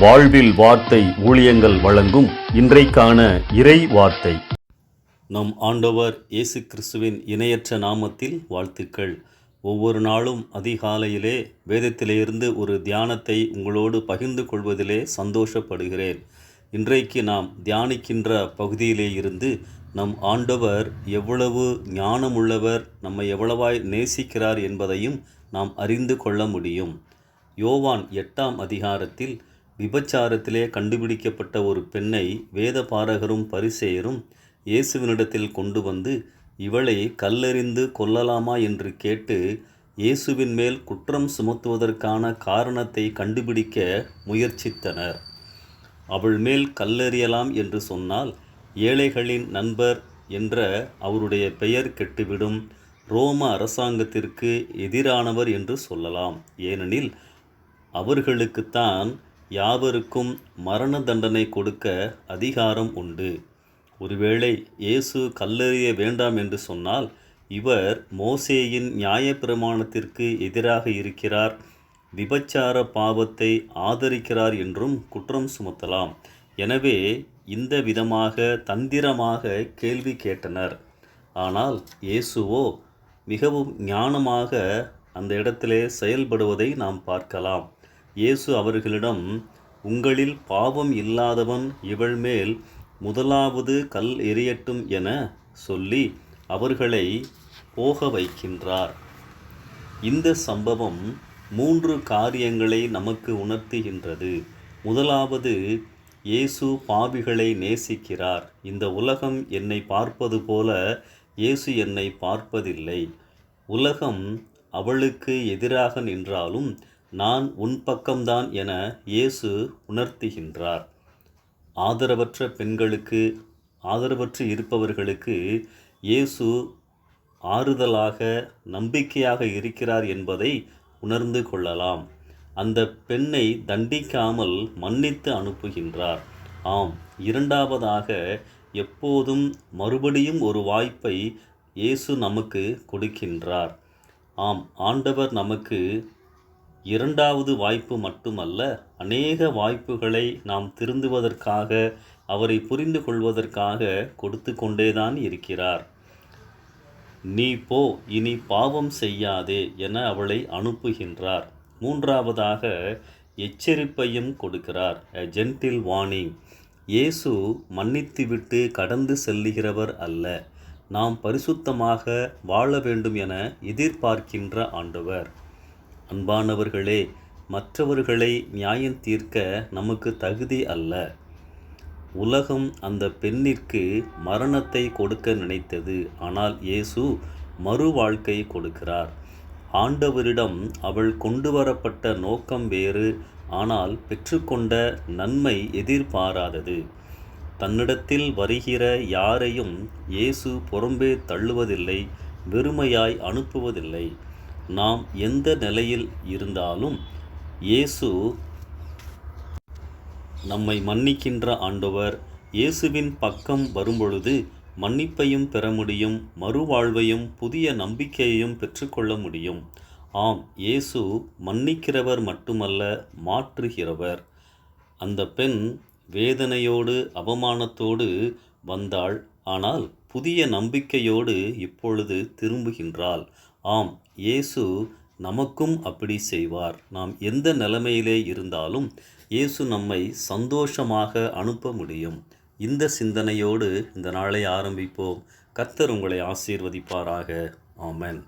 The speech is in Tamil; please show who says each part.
Speaker 1: வாழ்வில் வார்த்தை ஊழியங்கள் வழங்கும் இன்றைக்கான இறை வார்த்தை. நம் ஆண்டவர் இயேசு கிறிஸ்துவின் இணையற்ற நாமத்தில் வாழ்த்துக்கள். ஒவ்வொரு நாளும் அதிகாலையிலே வேதத்திலிருந்து ஒரு தியானத்தை உங்களோடு பகிர்ந்து கொள்வதிலே சந்தோஷப்படுகிறேன். இன்றைக்கு நாம் தியானிக்கின்ற பகுதியிலே இருந்து நம் ஆண்டவர் எவ்வளவு ஞானமுள்ளவர் நம்மை எவ்வளவாய் நேசிக்கிறார் என்பதையும் நாம் அறிந்து கொள்ள முடியும். யோவான் எட்டாம் அதிகாரத்தில் விபச்சாரத்திலே கண்டுபிடிக்கப்பட்ட ஒரு பெண்ணை வேத பாரகரும் பரிசேயரும் இயேசுவினிடத்தில் கொண்டு வந்து இவளை கல்லெறிந்து கொல்லலாமா? என்று கேட்டு இயேசுவின் மேல் குற்றம் சுமத்துவதற்கான காரணத்தை கண்டுபிடிக்க முயற்சித்தனர். அவள் மேல் கல்லெறியலாம் என்று சொன்னால் ஏழைகளின் நண்பர் என்ற அவருடைய பெயர் கெட்டுவிடும். ரோம அரசாங்கத்திற்கு எதிரானவர் என்று சொல்லலாம். ஏனெனில் அவர்களுக்குத்தான் யாவருக்கும் மரண தண்டனை கொடுக்க அதிகாரம் உண்டு. ஒருவேளை இயேசு கல்லெறிய வேண்டாம் என்று சொன்னால் இவர் மோசேயின் நியாயப்பிரமாணத்திற்கு எதிராக இருக்கிறார். விபச்சார பாவத்தை ஆதரிக்கிறார் என்றும் குற்றம் சுமத்தலாம். எனவே இந்த விதமாக தந்திரமாக கேள்வி கேட்டனர். ஆனால் இயேசுவோ மிகவும் ஞானமாக அந்த இடத்திலே செயல்படுவதை நாம் பார்க்கலாம். இயேசு அவர்களிடம் உங்களில் பாவம் இல்லாதவன் இவள் மேல் முதலாவது கல் எறியட்டும் என சொல்லி அவர்களை போக வைக்கின்றார். இந்த சம்பவம் மூன்று காரியங்களை நமக்கு உணர்த்துகின்றது. முதலாவது இயேசு பாவிகளை நேசிக்கிறார். இந்த உலகம் என்னை பார்ப்பது போல இயேசு என்னை பார்ப்பதில்லை. உலகம் அவளுக்கு எதிராக நின்றாலும் நான் உன் பக்கம்தான் என இயேசு உணர்த்துகின்றார். ஆதரவற்ற பெண்களுக்கு ஆதரவற்று இருப்பவர்களுக்கு இயேசு ஆறுதலாக நம்பிக்கையாக இருக்கிறார் என்பதை உணர்ந்து கொள்ளலாம். அந்த பெண்ணை தண்டிக்காமல் மன்னித்து அனுப்புகின்றார். ஆம் இரண்டாவதாக எப்போதும் மறுபடியும் ஒரு வாய்ப்பை இயேசு நமக்கு கொடுக்கின்றார். ஆம் ஆண்டவர் நமக்கு இரண்டாவது வாய்ப்பு மட்டுமல்ல அநேக வாய்ப்புகளை நாம் திருந்துவதற்காக அவரை புரிந்து கொள்வதற்காக கொடுத்து கொண்டேதான் இருக்கிறார். நீ போ இனி பாவம் செய்யாதே என அவளை அனுப்புகின்றார். மூன்றாவதாக எச்சரிப்பையும் கொடுக்கிறார். எ ஜென்டில் வார்னிங் இயேசு மன்னித்துவிட்டு கடந்து செல்லுகிறவர் அல்ல. நாம் பரிசுத்தமாக வாழ வேண்டும் என எதிர்பார்க்கின்ற ஆண்டவர். அன்பானவர்களே மற்றவர்களை நியாயம் தீர்க்க நமக்கு தகுதி அல்ல. உலகம் அந்த பெண்ணிற்கு மரணத்தை கொடுக்க நினைத்தது. ஆனால் இயேசு மறு வாழ்க்கை கொடுக்கிறார். ஆண்டவரிடம் அவள் கொண்டு வரப்பட்ட நோக்கம் வேறு. ஆனால் பெற்றுக்கொண்ட நன்மை எதிர்பாராதது. தன்னிடத்தில் வருகிற யாரையும் இயேசு புறம்பே தள்ளுவதில்லை வெறுமையாய் அனுப்புவதில்லை. நாம் எந்த நிலையில் இருந்தாலும் இயேசு நம்மை மன்னிக்கின்ற ஆண்டவர். இயேசுவின் பக்கம் வரும்பொழுது மன்னிப்பையும் பெற முடியும் மறுவாழ்வையும் புதிய நம்பிக்கையையும் பெற்றுக்கொள்ள முடியும். ஆம் இயேசு மன்னிக்கிறவர் மட்டுமல்ல மாற்றுகிறவர். அந்த பெண் வேதனையோடு அவமானத்தோடு வந்தாள். ஆனால் புதிய நம்பிக்கையோடு இப்பொழுது திரும்புகின்றாள். ஆம் இயேசு நமக்கும் அப்படி செய்வார். நாம் எந்த நிலைமையிலே இருந்தாலும் இயேசு நம்மை சந்தோஷமாக அனுப்ப முடியும். இந்த சிந்தனையோடு இந்த நாளை ஆரம்பிப்போம். கர்த்தர் உங்களை ஆசீர்வதிப்பாராக. ஆமன்.